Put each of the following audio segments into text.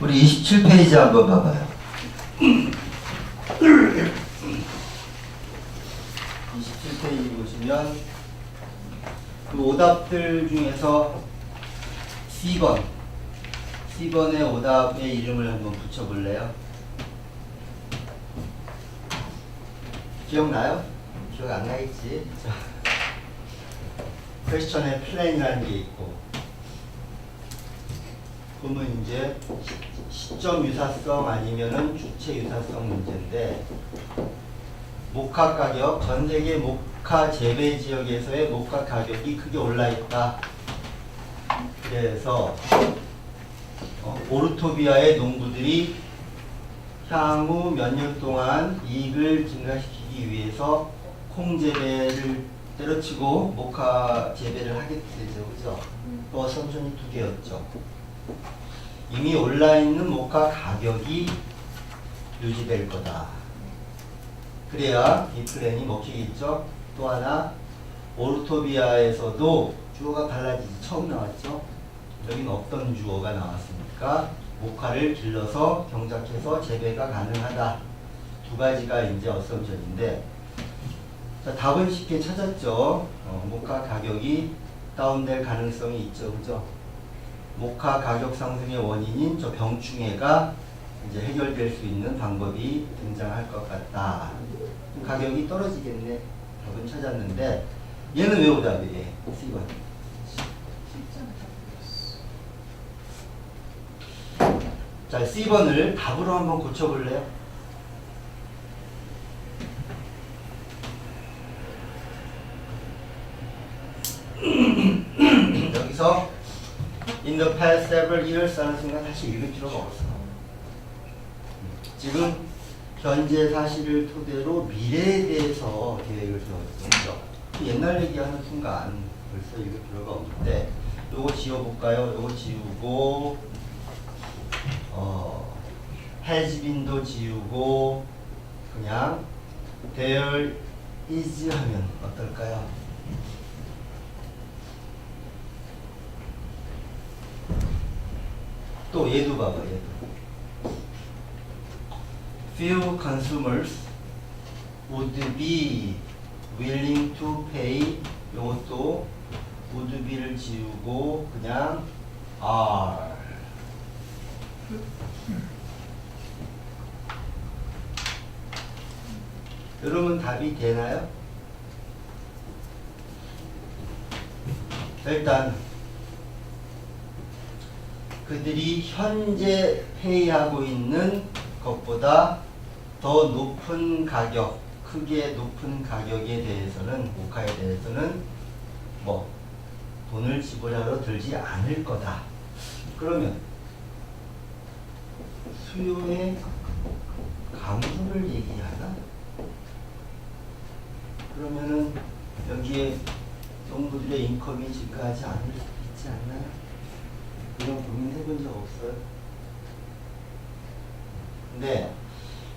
우리 27페이지 한번 봐봐요. 27페이지 보시면 그 오답들 중에서 C번 C번의 오답의 이름을 한번 붙여볼래요? 기억나요? 기억 안 나겠지? 자, 퀘스천에 플랜이라는 게 있고 그러면 이제 시점 유사성 아니면은 주체 유사성 문제인데 목화 가격 전 세계 목화 재배 지역에서의 목화 가격이 크게 올라 있다. 그래서 어, 오르토비아의 농부들이 향후 몇 년 동안 이익을 증가시키기 위해서 콩 재배를 때려치고 목화 재배를 하게 되죠, 그죠? 또 선천이 두 개였죠. 이미 올라 있는 목화 가격이 유지될 거다. 그래야 이 플랜이 먹히겠죠. 또 하나 오르토비아에서도 주어가 달라지지 처음 나왔죠. 여기는 어떤 주어가 나왔습니까? 목화를 길러서 경작해서 재배가 가능하다. 두 가지가 이제 어썸션인데 자, 답은 쉽게 찾았죠. 어, 목화 가격이 다운될 가능성이 있죠. 그죠? 목화 가격 상승의 원인인 저 병충해가 이제 해결될 수 있는 방법이 등장할 것 같다. 가격이 떨어지겠네. 답은 찾았는데 얘는 왜 오답이에요? C번. 자, C번을 답으로 한번 고쳐볼래요? 여기서 in the several years 하는 순간 사실 읽을 필요가 없어. 지금 현재 사실을 토대로 미래에 대해서 계획을 세웠죠. 옛날 얘기하는 순간 벌써 읽을 필요가 없는데 요거 지워볼까요? 요거 지우고 어, been도 지우고 그냥 there 하면 어떨까요? 또 얘도 봐봐 얘도 few consumers would be willing to pay 요것도 would be를 지우고 그냥 are 여러분 답이 되나요? 일단 그들이 현재 페이하고 있는 것보다 더 높은 가격, 크게 높은 가격에 대해서는 모카에 대해서는 뭐 돈을 지불하러 들지 않을 거다. 그러면 수요의 감소를 얘기하나? 그러면은 여기에 농부들의 인컴이 증가하지 않을 수도 있지 않나요? 이런 고민 해본 적 없어요? 근데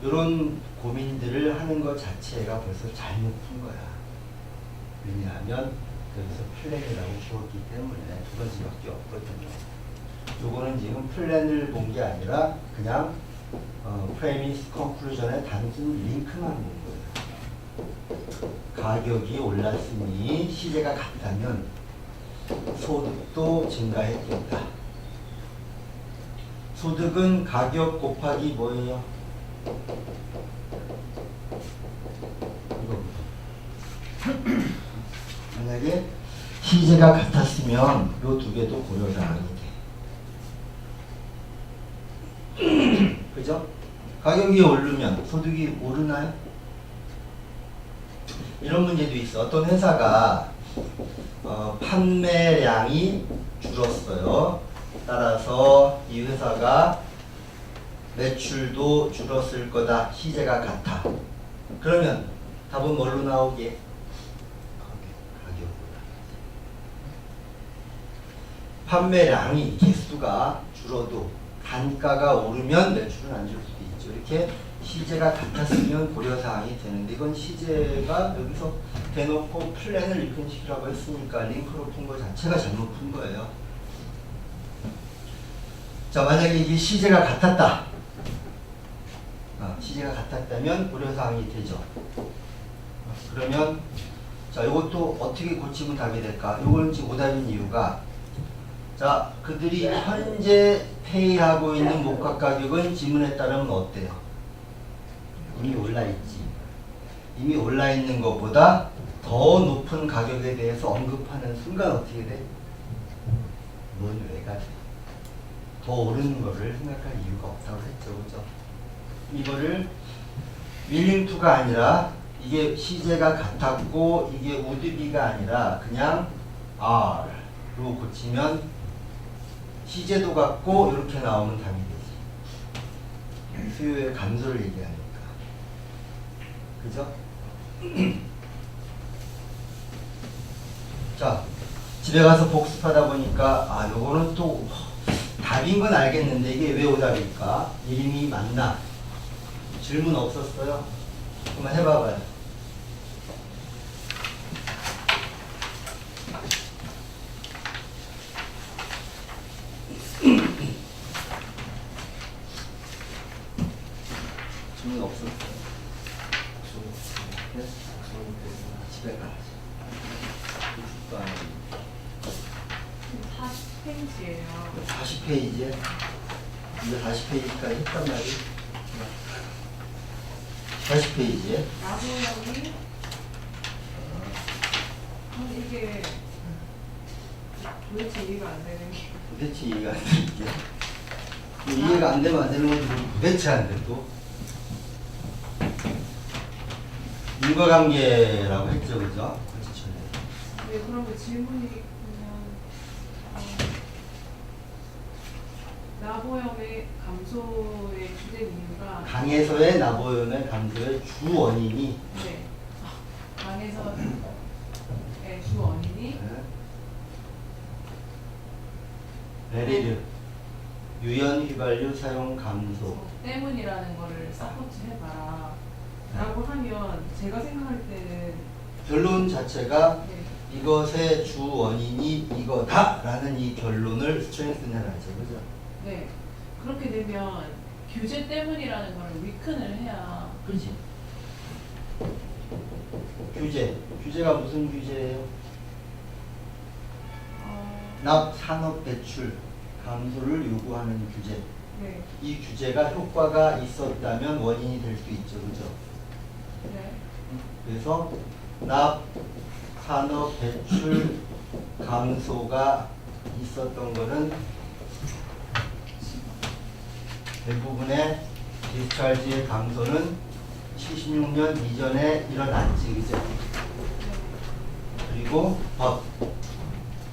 이런 고민들을 하는 것 자체가 벌써 잘못 푼 거야. 왜냐하면 여기서 플랜이라고 주었기 때문에 두 가지밖에 없거든요. 요거는 지금 플랜을 본 게 아니라 그냥 어, 프레미스 컨클루전의 단순 링크만 본 거예요. 가격이 올랐으니 시세가 같다면 소득도 증가했겠다. 소득은 가격 곱하기 뭐예요? 만약에 시세가 같았으면 요두 개도 고려사항이 돼. 그죠? 가격이 오르면 소득이 오르나요? 이런 문제도 있어. 어떤 회사가 어, 판매량이 줄었어요. 따라서 이 회사가 매출도 줄었을 거다. 시세가 같아. 그러면 답은 뭘로 나오게? 판매량이 개수가 줄어도 단가가 오르면 매출은 안 줄 수도 있죠. 이렇게 시제가 같았으면 고려사항이 되는데 이건 시제가 여기서 대놓고 플랜을 이런 식이라고 했으니까 링크로 푼 거 자체가 잘못 푼 거예요. 자, 만약에 이게 시제가 같았다. 아, 시제가 같았다면 고려사항이 되죠. 아, 그러면 자, 이것도 어떻게 고치면 답이 될까? 이건 지금 오답인 이유가 자, 그들이 현재 페이하고 있는 목값 가격은 지문에 따르면 어때요? 이미 올라 있지. 이미 올라 있는 것보다 더 높은 가격에 대해서 언급하는 순간 어떻게 돼? 넌 왜가 돼? 더 오르는 거를 생각할 이유가 없다고 했죠, 그죠? 이거를 윌링 투가 아니라 이게 시제가 같았고 이게 우드비가 아니라 그냥 R로 고치면 시제도 같고 이렇게 나오면 답이 되지. 수요의 감소를 얘기하니까. 그죠? 자, 집에 가서 복습하다 보니까 아, 요거는 또 답인 건 알겠는데 이게 왜 오답일까? 이름이 맞나? 질문 없었어요? 한번 해봐봐요. 질문 없었어요? 네? 집에 가야지. 복습도 안 하고. 40페이지예요. 40페이지에? 이거 40페이지까지 했단 말이 40페이지에? 나도형이? 아, 이게 도대체 이해가 안 되는 게. 도대체 이해가 안 되는 게? 이해가 안 되면 안 되는 모르고 도대체 안 돼도 인과관계라고 했죠 그죠? 그렇죠 왜 그런 거 질문이 그냥 어, 나보형의 감소의 주된 이유가 강에서의 나보연의 감소의 주 원인이 네. 강에서의 주 원인이 베리류 유연 휘발유 사용 감소 때문이라는 거를 서포트 해봐라 라고 하면 제가 생각할 때는 결론 자체가 네, 이것의 주 원인이 이거다라는 이 결론을 스트렝스해라죠, 그죠? 네. 그렇게 되면 규제 때문이라는 거를 위큰을 해야 그지? 규제, 규제가 무슨 규제예요? 어, 납 산업 배출 감소를 요구하는 규제. 네. 이 규제가 효과가 있었다면 원인이 될 수 있죠, 그죠? 네. 그래서 납 산업 배출 감소가 있었던 거는 대부분의 디스찰지의 감소는 76년 이전에 일어났지, 그죠? 그리고 법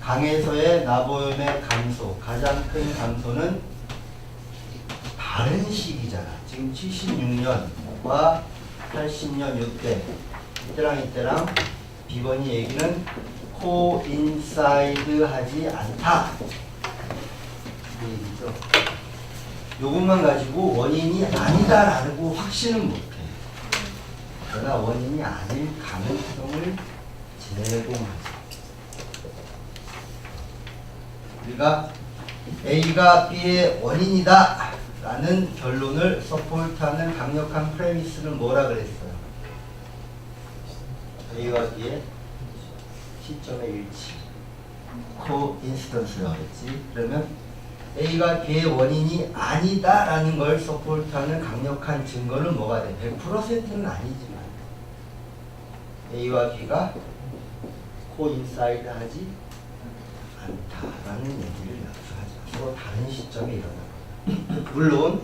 강에서의 나보염의 감소 가장 큰 감소는 다른 시기잖아. 지금 76년과 80년 요때 이때랑 이때랑 비번이 얘기는 코인사이드 하지 않다. 이 얘기죠. 요것만 가지고 원인이 아니다라고 확신은 못해. 그러나 원인이 아닐 가능성을 제공하죠. 우리가 A가 B의 원인이다 라는 결론을 서포트하는 강력한 프레미스는 뭐라 그랬어요? A와 B의 시점의 일치 코인스턴스라고 했지 그러면 A가 B의 원인이 아니다라는 걸 서포트하는 강력한 증거는 뭐가 돼? 100%는 아니지만 A와 B가 코인사이드 하지 않다라는 얘기를 약속하죠. 서로 다른 시점에 일어나. 물론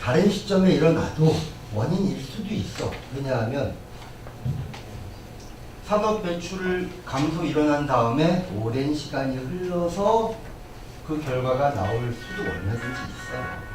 다른 시점에 일어나도 원인일 수도 있어. 왜냐하면 산업 배출 감소 일어난 다음에 오랜 시간이 흘러서 그 결과가 나올 수도 얼마든지 있어요.